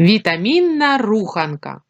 Вітамінна руханка.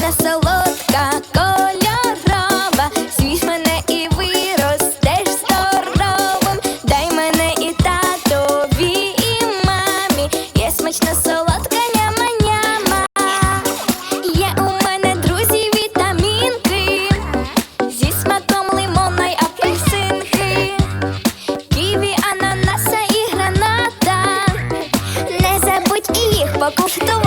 Я солодка, кольорова, З'їж мене і виростеш здоровим. Дай мене і татові, і мамі. Я смачна солодка няма-няма. Є у мене друзі вітамінки, зі смаком лимона й ківі, ананаса і граната. Не забудь і їх покуштувати.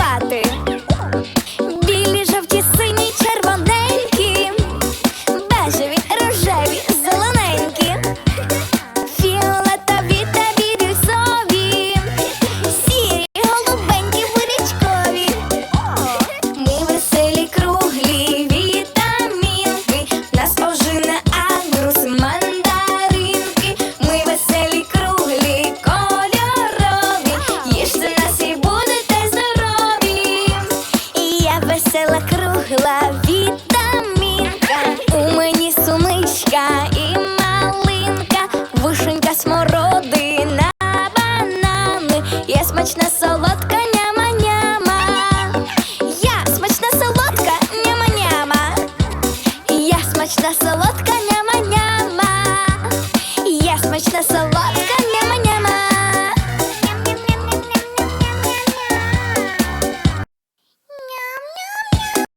весела, кругла вітамінка, у мені суничка і малинка, вишенька, смородина, банани. Я смачна солодка няма-няма. Я смачна солодка няма-няма. Я смачна солодка няма-няма. Я смачна солодка